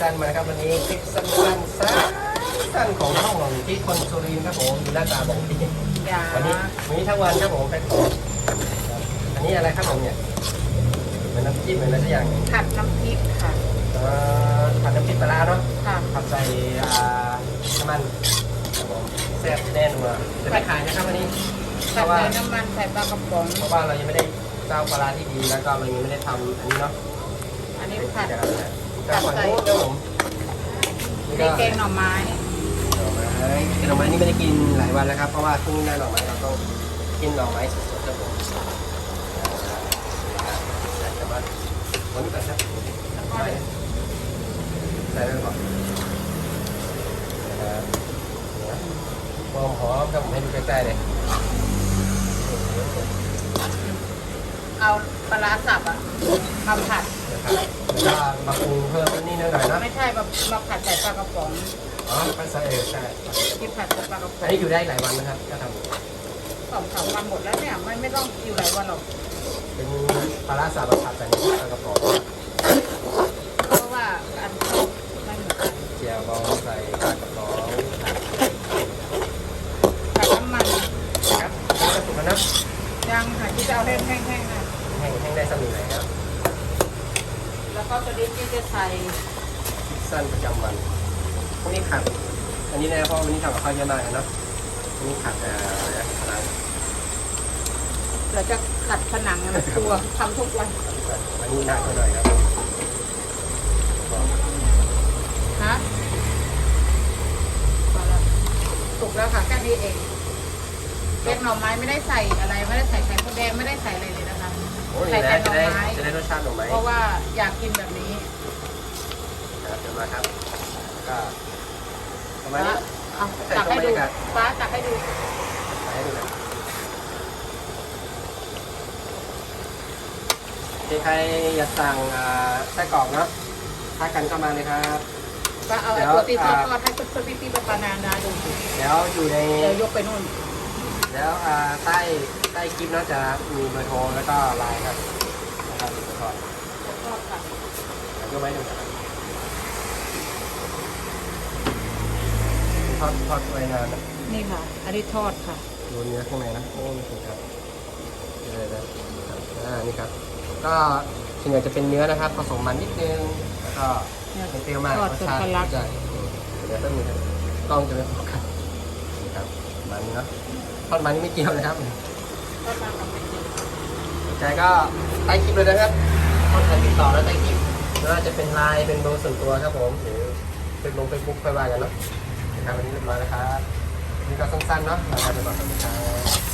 สั้นมานะครับวันนี้คลิปสั้นๆสั้นๆของช่องที่คนสุรินทร์ครับผมดูหน้าตาบอกพี่อย่าวันนี้วันนี้ทั้งวันครับผมไปขออันนี้อะไรครับผมเนี่ยเป็นน้ำจิ้มเป็นอะไรสักอย่างผัดน้ำพริกค่ะเอ่อผัดน้ำพริกปลาร้าเนาะค่ะผัดใส่อ่าน้ำมันครับผมแซ่บแน่นอนจะไม่ขายนะครับวันนี้เพใส่ราะว่าน้ำมันใส่ปลากระป๋อง เพราะว่าเรายังไม่ได้เจ้าปลาร้าที่ดีแล้วก็เรายังไม่ได้ทำอันนี้เนาะอันนี้ผัด เดี๋ยวเราจะ จะขอโทษครับผมนี่แกงหน่อไม้ หน่อไม้หน่อไม้นี่ไม่ได้กินหลายวันแล้วครับ เพราะว่าทุ่งหน้าหน่อไม้เราต้องกินหน่อไม้สดๆครับผมแต่ว่าวันนี้ก่อนครับแล้วก็ใส่ไปก่อนหอมหอมครับผมให้ดูใกล้ๆเลยเอาปลาร้าสับอะมาผัด นะครับแล้วก็มาปรุงเพิ่มนิดหน่อยนะไม่ใช่มามาผัดใส่ปลากระป๋องอ๋อไปใส่เออใช่ที่ผัดใส่ปลากระป๋อัอนงนี้อยู่ได้หลายวันนะครับก็ทสองสามวันหมดแล้วเนี่ยไม่ไม่ต้องอยู่หลายวันหรอกำเป็นปลาร้าสับผัดใส่ในปลากระป๋องเพราะว่าอันเขาไม่เหมือนกันเจียวบองใส่ปลากระป๋องผัดน้ำมันครับนี่ก็สุกแล้วนะยังค่ะที่จะเอาแห้งแห้งๆนะแห้งแห้งได้สักหนึ่งไหนครับแล้ว ก็ตัวนี้ที่จะใส่สั้นประจำวันพวกนี้ขัดอันนี้นะเพราะวันนี้ทำกับข้าวเยอะมากเลยเนาะวันนี้ขัดเอ่ออะไรนะเราจะขัดผนังในครัวทำทุกวันวันนี้หนักไปหน่อยครับฮะพอแล้วสุกแล้วค่ะแค่นี้เองแกงหน่อไม้ไม่ได้ใส่อะไร ไม่ได้ใส่ไข่มดแดงไม่ได้ใส่อะไรเลยนะคะ โอ้ยใส่นะแต่หจะน่อได้ไม้จะได้รสชาติหน่อไม้เพราะว่าอยากกินแบบนี้ครับเดี๋ยวมาครับก็ประมาณฟ้านี้เอาตักให้ดูฟ้าตักให้ดูให้ดูหน่อยใครอยากสั่งอ่าไส้กรอกเนาะทักกันเข้ามาเลยครับฟ้าเอาเดี๋ไอ้ยวตัวตีทอดอ่าทอดให้คุณพี่พี่ปานานาดูสิเดี๋ยวอยู่ในเดี๋ยวยกไปนู่น แล้วอ่าใต้ใต้คลิปเนาะจะมีเบอร์โทรแล้วก็ไลน์ครับนะครับติดต่อทอดค่ะเดี๋ยวยกไว้ดูนะครับทอดทอดไว้นานนะนี่ค่ะ อันนี้ทอดค่ะดูเนื้อข้างในนะโอ้นี่ครับเดี๋ยวๆนะครับอ่านี่ครับ ก็ส่วนใหญ่จะเป็นเนื้อนะครับผสมมันนิดนึงแล้วก็ไม่เปรี้ยวมากทอดรสจนชาติทะลักใช่เดี๋ยวต้องมีครับกล้องจะไม่โฟกัสนี่ครับ มันเนาะทอดมันนี่ไม่เกี่ยวนะครับทอดมากับเป็นจริงใจก็ใต้คลิปเลยนะครับข้อใครติดต่อแล้วใต้คลิปไม่ว่าจะเป็นไลน์เป็นเบอร์ส่วนตัวครับผมหรือเป็นลงเฟซบุ๊กค่อยว่ากันเนาะนะครับวันนี้เรียบร้อยแล้วครับนี่ก็สั้นๆเนาะมาครับเดี๋ยวบอกสวัสดีครับ